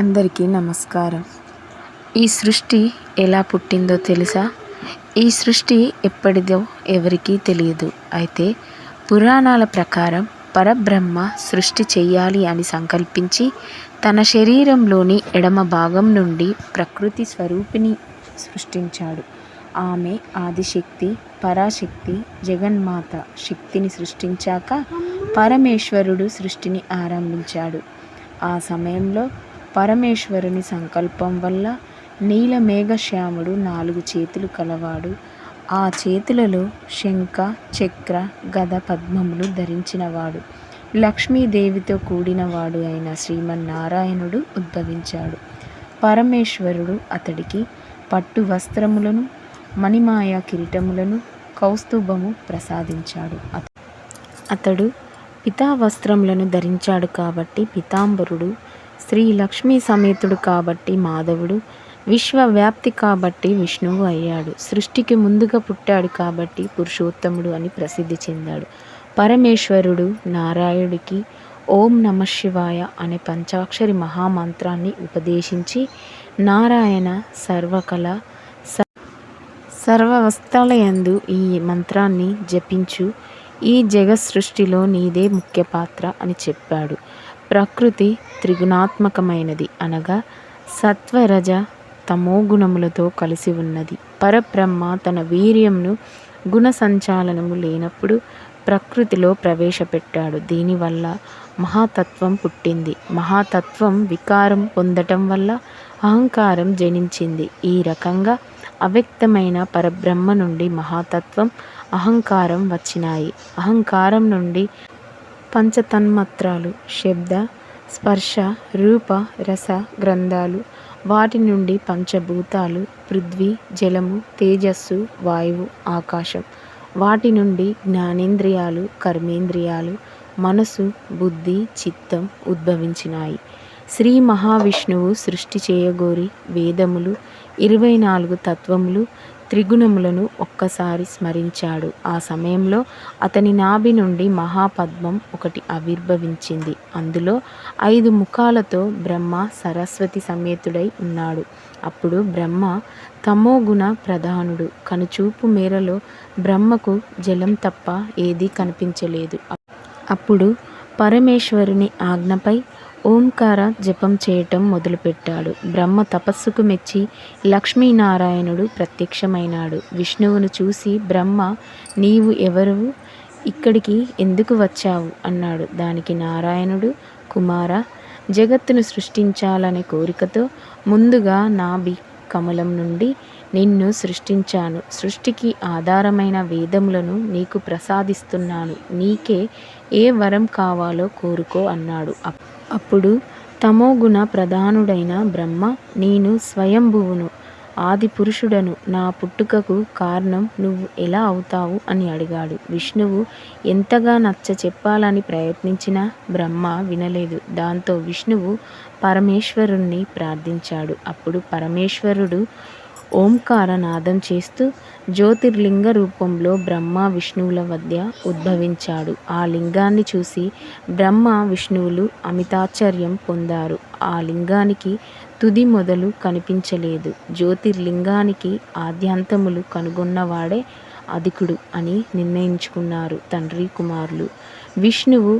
అందరికీ నమస్కారం. ఈ సృష్టి ఎలా పుట్టిందో తెలుసా? ఈ సృష్టి ఎప్పటిదో ఎవరికీ తెలియదు. అయితే పురాణాల ప్రకారం పరబ్రహ్మ సృష్టి చెయ్యాలి అని సంకల్పించి తన శరీరంలోని ఎడమ భాగం నుండి ప్రకృతి స్వరూపిణి సృష్టించాడు. ఆమె ఆదిశక్తి పరాశక్తి జగన్మాత శక్తిని సృష్టించాక పరమేశ్వరుడు సృష్టిని ఆరంభించాడు. ఆ సమయంలో పరమేశ్వరుని సంకల్పం వల్ల నీలమేఘశ్యాముడు నాలుగు చేతులు కలవాడు. ఆ చేతులలో శంఖ చక్ర గద పద్మములు ధరించినవాడు. లక్ష్మీదేవితో కూడినవాడు అయిన శ్రీమన్నారాయణుడు ఉద్భవించాడు. పరమేశ్వరుడు అతడికి పట్టు వస్త్రములను మణిమాయ కిరీటములను కౌస్తుభము ప్రసాదించాడు. అతడు పితావస్త్రములను ధరించాడు కాబట్టి పితాంబరుడు శ్రీ లక్ష్మీ సమేతుడు కాబట్టి మాధవుడు విశ్వవ్యాప్తి కాబట్టి విష్ణువు అయ్యాడు. సృష్టికి ముందుగా పుట్టాడు కాబట్టి పురుషోత్తముడు అని ప్రసిద్ధి చెందాడు. పరమేశ్వరుడు నారాయణుడికి ఓం నమ శివాయ అనే పంచాక్షరి మహామంత్రాన్ని ఉపదేశించి నారాయణ సర్వకళ స- సర్వవస్థలయందు ఈ మంత్రాన్ని జపించు. ఈ జగత్ సృష్టిలో నీదే ముఖ్య పాత్ర అని చెప్పాడు. ప్రకృతి త్రిగుణాత్మకమైనది అనగా సత్వరజ తమో గుణములతో కలిసి ఉన్నది. పరబ్రహ్మ తన వీర్యంను గుణ సంచాలనము లేనప్పుడు ప్రకృతిలో ప్రవేశపెట్టాడు. దీనివల్ల మహాతత్వం పుట్టింది. మహాతత్వం వికారం పొందటం వల్ల అహంకారం జనించింది. ఈ రకంగా అవ్యక్తమైన పరబ్రహ్మ నుండి మహాతత్వం అహంకారం వచ్చినాయి. అహంకారం నుండి పంచతన్మత్రాలు శబ్ద స్పర్శ రూప రస గ్రంథాలు వాటి నుండి పంచభూతాలు పృథ్వీ జలము తేజస్సు వాయువు ఆకాశం. వాటి నుండి జ్ఞానేంద్రియాలు కర్మేంద్రియాలు మనసు బుద్ధి చిత్తం ఉద్భవించినాయి. శ్రీ మహావిష్ణువు సృష్టి చేయగోరి వేదములు ఇరవై నాలుగు తత్వములు త్రిగుణములను ఒక్కసారి స్మరించాడు. ఆ సమయంలో అతని నాభి నుండి మహాపద్మం ఒకటి ఆవిర్భవించింది. అందులో ఐదు ముఖాలతో బ్రహ్మ సరస్వతి సమేతుడై ఉన్నాడు. అప్పుడు బ్రహ్మ తమోగుణ ప్రధానుడు. కనుచూపు మేరలో బ్రహ్మకు జలం తప్ప ఏదీ కనిపించలేదు. అప్పుడు పరమేశ్వరుని ఆజ్ఞపై ఓంకార జపం చేయటం మొదలుపెట్టాడు. బ్రహ్మ తపస్సుకు మెచ్చి లక్ష్మీనారాయణుడు ప్రత్యక్షమైనాడు. విష్ణువును చూసి బ్రహ్మ నీవు ఎవరు? ఇక్కడికి ఎందుకు వచ్చావు? అన్నాడు. దానికి నారాయణుడు కుమార జగత్తును సృష్టించాలనే కోరికతో ముందుగా నాభి కమలం నుండి నిన్ను సృష్టించాను. సృష్టికి ఆధారమైన వేదములను నీకు ప్రసాదిస్తున్నాను. నీకే ఏ వరం కావాలో కోరుకో అన్నాడు. అప్- అప్పుడు తమోగుణ ప్రధానుడైన బ్రహ్మ నేను స్వయంభువును ఆది పురుషుడను నా పుట్టుకకు కారణం నువ్వు ఎలా అవుతావు? అని అడిగాడు. విష్ణువు ఎంతగా నచ్చ చెప్పాలని ప్రయత్నించినా బ్రహ్మ వినలేదు. దాంతో విష్ణువు పరమేశ్వరుణ్ణి ప్రార్థించాడు. అప్పుడు పరమేశ్వరుడు ఓంకార నాదం చేస్తూ జ్యోతిర్లింగ రూపంలో బ్రహ్మ విష్ణువుల మధ్య ఉద్భవించాడు. ఆ లింగాన్ని చూసి బ్రహ్మ విష్ణువులు అమితాశ్చర్యం పొందారు. ఆ లింగానికి తుది మొదలు కనిపించలేదు. జ్యోతిర్లింగానికి ఆద్యాంతములు కనుగొన్నవాడే అధికుడు అని నిర్ణయించుకున్నారు తండ్రి కుమారులు. విష్ణువు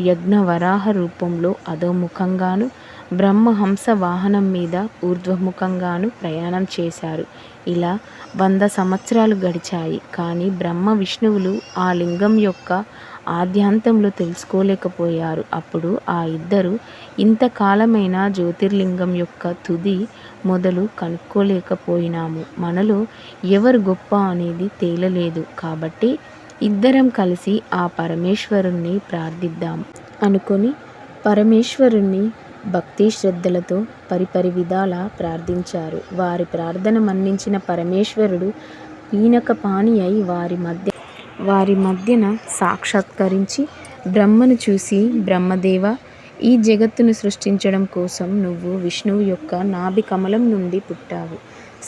యజ్ఞవరాహ రూపంలో అధోముఖంగాను బ్రహ్మహంస వాహనం మీద ఊర్ధ్వముఖంగాను ప్రయాణం చేశారు. ఇలా వంద సంవత్సరాలు గడిచాయి. కానీ బ్రహ్మ విష్ణువులు ఆ లింగం యొక్క ఆద్యాంతంలో తెలుసుకోలేకపోయారు. అప్పుడు ఆ ఇద్దరు ఇంతకాలమైన జ్యోతిర్లింగం యొక్క తుది మొదలు కనుక్కోలేకపోయినాము. మనలో ఎవరు గొప్ప అనేది తేలలేదు. కాబట్టి ఇద్దరం కలిసి ఆ పరమేశ్వరుణ్ణి ప్రార్థిద్దాం అనుకొని పరమేశ్వరుణ్ణి భక్తి శ్రద్ధలతో పరిపరి విధాల ప్రార్థించారు. వారి ప్రార్థన మన్నించిన పరమేశ్వరుడు పీనక పాణి అయి వారి మధ్య వారి మధ్యన సాక్షాత్కరించి బ్రహ్మను చూసి బ్రహ్మదేవ ఈ జగత్తును సృష్టించడం కోసం నువ్వు విష్ణువు యొక్క నాభి కమలం నుండి పుట్టావు.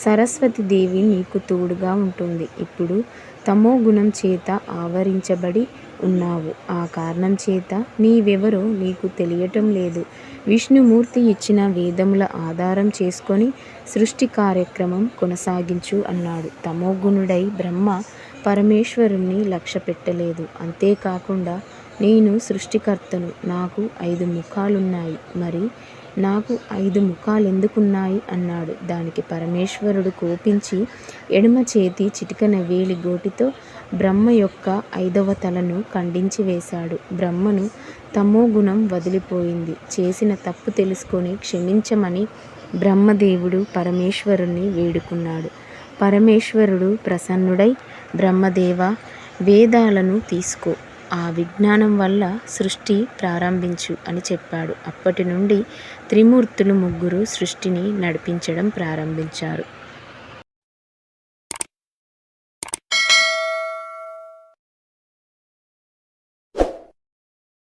సరస్వతి దేవి నీకు తోడుగా ఉంటుంది. ఇప్పుడు తమో గుణం చేత ఆవరించబడి ఉన్నావు. ఆ కారణం చేత నీవెవరో నీకు తెలియటం లేదు. విష్ణుమూర్తి ఇచ్చిన వేదముల ఆధారం చేసుకొని సృష్టి కార్యక్రమం కొనసాగించు అన్నాడు. తమోగుణుడై బ్రహ్మ పరమేశ్వరుణ్ణి లక్ష్య పెట్టలేదు. అంతేకాకుండా నేను సృష్టికర్తను. నాకు ఐదు ముఖాలున్నాయి. మరి నాకు ఐదు ముఖాలు ఎందుకున్నాయి అన్నాడు. దానికి పరమేశ్వరుడు కోపించి ఎడమ చేతి చిటికన వేలి గోటితో బ్రహ్మ యొక్క ఐదవ తలను ఖండించి వేశాడు. బ్రహ్మను తమో గుణం వదిలిపోయింది. చేసిన తప్పు తెలుసుకొని క్షమించమని బ్రహ్మదేవుడు పరమేశ్వరుణ్ణి వేడుకున్నాడు. పరమేశ్వరుడు ప్రసన్నుడై బ్రహ్మదేవ వేదాలను తీసుకో. ఆ విజ్ఞానం వల్ల సృష్టి ప్రారంభించు అని చెప్పాడు. అప్పటి నుండి త్రిమూర్తులు ముగ్గురు సృష్టిని నడిపించడం ప్రారంభించారు.